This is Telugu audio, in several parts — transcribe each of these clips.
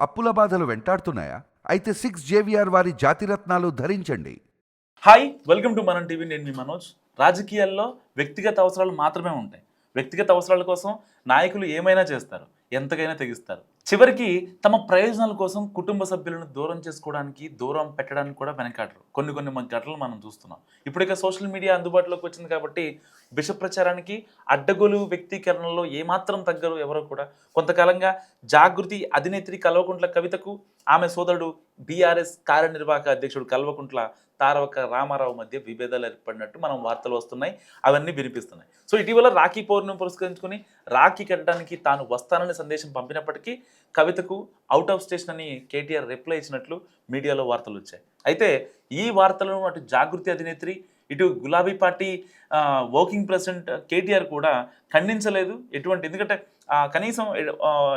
అప్పుల బాధలు వెంటాడుతున్నాయా? అయితే సిక్స్ జేవిఆర్ వారి జాతిరత్నాలు ధరించండి. Hi welcome to Manam TV. నేను మీ మనోజ్. రాజకీయాల్లో వ్యక్తిగత అవసరాలు మాత్రమే ఉంటాయి. వ్యక్తిగత అవసరాల కోసం నాయకులు ఏమైనా చేస్తారు. ఎంతకైనా తెగిస్తారు. చివరికి తమ ప్రయోజనాల కోసం కుటుంబ సభ్యులను దూరం చేసుకోవడానికి దూరం పెట్టడానికి కూడా వెనకాడరు. కొన్ని కొన్ని మన ఘటనలు మనం చూస్తున్నాం. ఇప్పుడిక సోషల్ మీడియా అందుబాటులోకి వచ్చింది కాబట్టి విష ప్రచారానికి అడ్డగోలు వ్యక్తీకరణలో ఏమాత్రం తగ్గరు ఎవరో కూడా. కొంతకాలంగా జాగృతి అధినేత్రి కల్వకుంట్ల కవితకు ఆమె సోదరుడు బీఆర్ఎస్ కార్యనిర్వాహక అధ్యక్షుడు కల్వకుంట్ల తారవక రామారావు మధ్య విభేదాలు ఏర్పడినట్టు మనం వార్తలు వస్తున్నాయి అవన్నీ వినిపిస్తున్నాయి. సో ఇటీవల రాఖీ పౌర్ణమి పురస్కరించుకుని రాఖీ కట్టడానికి తాను వస్తానని సందేశం పంపినప్పటికీ కవితకు అవుట్ ఆఫ్ స్టేషన్ అని కేటీఆర్ రిప్లై ఇచ్చినట్లు మీడియాలో వార్తలు వచ్చాయి. అయితే ఈ వార్తలను అటు జాగృతి అధినేత్రి ఇటు గులాబీ పార్టీ వర్కింగ్ ప్రెసిడెంట్ కేటీఆర్ కూడా ఖండించలేదు. ఎటువంటి ఎందుకంటే కనీసం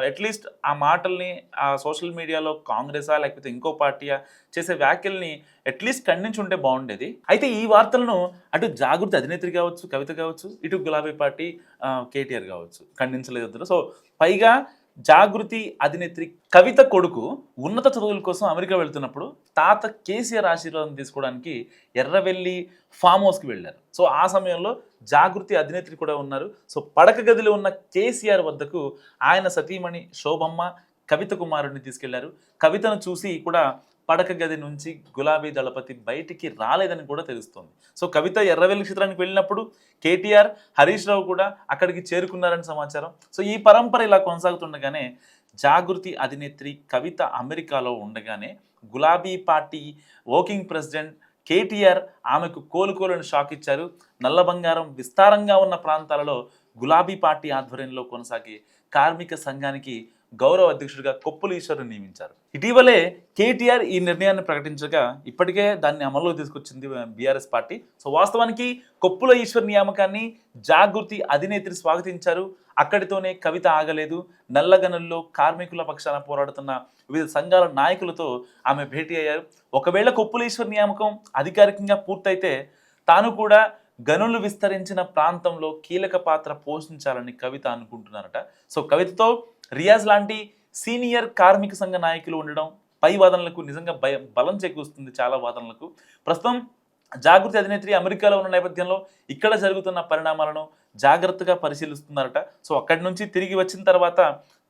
అట్లీస్ట్ ఆ మాటల్ని ఆ సోషల్ మీడియాలో కాంగ్రెసా లేకపోతే ఇంకో పార్టీయా చేసే వ్యాఖ్యల్ని అట్లీస్ట్ ఖండించి ఉంటే బాగుండేది. అయితే ఈ వార్తలను అటు జాగృతి అధినేత్రి కావచ్చు కవిత కావచ్చు ఇటు గులాబీ పార్టీ కేటీఆర్ కావచ్చు ఖండించలేదు సో పైగా జాగృతి అధినేత్రి కవిత కొడుకు ఉన్నత చదువుల కోసం అమెరికా వెళ్తున్నప్పుడు తాత కేసీఆర్ ఆశీర్వాదం తీసుకోవడానికి ఎర్రవెల్లి ఫామ్ హౌస్కి వెళ్ళారు. సో ఆ సమయంలో జాగృతి అధినేత్రి కూడా ఉన్నారు. సో పడక గదిలో ఉన్న కేసీఆర్ వద్దకు ఆయన సతీమణి శోభమ్మ కవిత కుమారుడిని తీసుకెళ్ళారు. కవితను చూసి కూడా పడక గది నుంచి గులాబీ దళపతి బయటికి రాలేదని కూడా తెలుస్తోంది. సో కవిత ఎర్రవెల్లి చిత్రానికి వెళ్ళినప్పుడు కేటీఆర్ హరీష్ రావు కూడా అక్కడికి చేరుకున్నారని సమాచారం. సో ఈ పరంపర ఇలా కొనసాగుతుండగానే జాగృతి అధినేత్రి కవిత అమెరికాలో ఉండగానే గులాబీ పార్టీ వర్కింగ్ ప్రెసిడెంట్ కేటీఆర్ ఆమెకు కోలుకోలేని షాక్ ఇచ్చారు. నల్ల బంగారం విస్తారంగా ఉన్న ప్రాంతాలలో గులాబీ పార్టీ ఆధ్వర్యంలో కొనసాగే కార్మిక సంఘానికి గౌరవ అధ్యక్షుడిగా కొప్పుల ఈశ్వర్ని నియమించారు. ఇటీవలే కేటీఆర్ ఈ నిర్ణయాన్ని ప్రకటించగా ఇప్పటికే దాన్ని అమల్లో తీసుకొచ్చింది బీఆర్ఎస్ పార్టీ. సో వాస్తవానికి కొప్పుల ఈశ్వర్ నియామకాన్ని జాగృతి అధినేత్రి స్వాగతించారు. అక్కడితోనే కవిత ఆగలేదు. నల్లగనుల్లో కార్మికుల పక్షాన పోరాడుతున్న వివిధ సంఘాల నాయకులతో ఆమె భేటీ అయ్యారు. ఒకవేళ కొప్పుల ఈశ్వర్ నియామకం అధికారికంగా పూర్తయితే తాను కూడా గనులు విస్తరించిన ప్రాంతంలో కీలక పాత్ర పోషించాలని కవిత అనుకుంటున్నారట. సో కవితతో రియాజ్ లాంటి సీనియర్ కార్మిక సంఘ నాయకులు ఉండడం పై వాదనలకు నిజంగా భయం బలం చేకూరుస్తుంది చాలా వాదనలకు. ప్రస్తుతం జాగృతి అధినేత్రి అమెరికాలో ఉన్న నేపథ్యంలో ఇక్కడ జరుగుతున్న పరిణామాలను జాగ్రత్తగా పరిశీలిస్తున్నారట. సో అక్కడి నుంచి తిరిగి వచ్చిన తర్వాత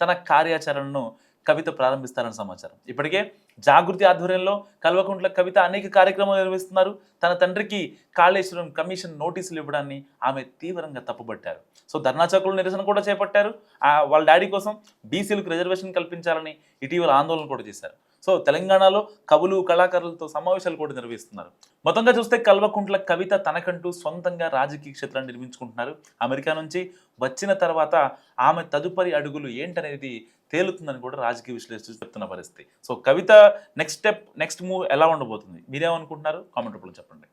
తన కార్యాచరణను కవిత ప్రారంభిస్తారని సమాచారం. ఇప్పటికే జాగృతి ఆధ్వర్యంలో కల్వకుంట్ల కవిత అనేక కార్యక్రమాలు నిర్వహిస్తున్నారు. తన తండ్రికి కాళేశ్వరం కమిషన్ నోటీసులు ఇవ్వడాన్ని ఆమె తీవ్రంగా తప్పుపట్టారు సో ధర్నా చౌకులు నిరసన కూడా చేపట్టారు. వాళ్ళ డాడీ కోసం బీసీలకు రిజర్వేషన్ కల్పించాలని ఇటీవల ఆందోళన కూడా చేశారు. సో తెలంగాణలో కవులు కళాకారులతో సమావేశాలు కూడా నిర్వహిస్తున్నారు. మొత్తంగా చూస్తే కల్వకుంట్ల కవిత తనకంటూ సొంతంగా రాజకీయ క్షేత్రాన్ని నిర్మించుకుంటున్నారు. అమెరికా నుంచి వచ్చిన తర్వాత ఆమె తదుపరి అడుగులు ఏంటనేది తేలుతుందని కూడా రాజకీయ విశ్లేషకులు చెప్తున్న పరిస్థితి. So Kavitha next step next move ఎలా ఉండబోతుంది? మీరేమనుకుంటున్నారు? కామెంట్ రూపంలో చెప్పండి.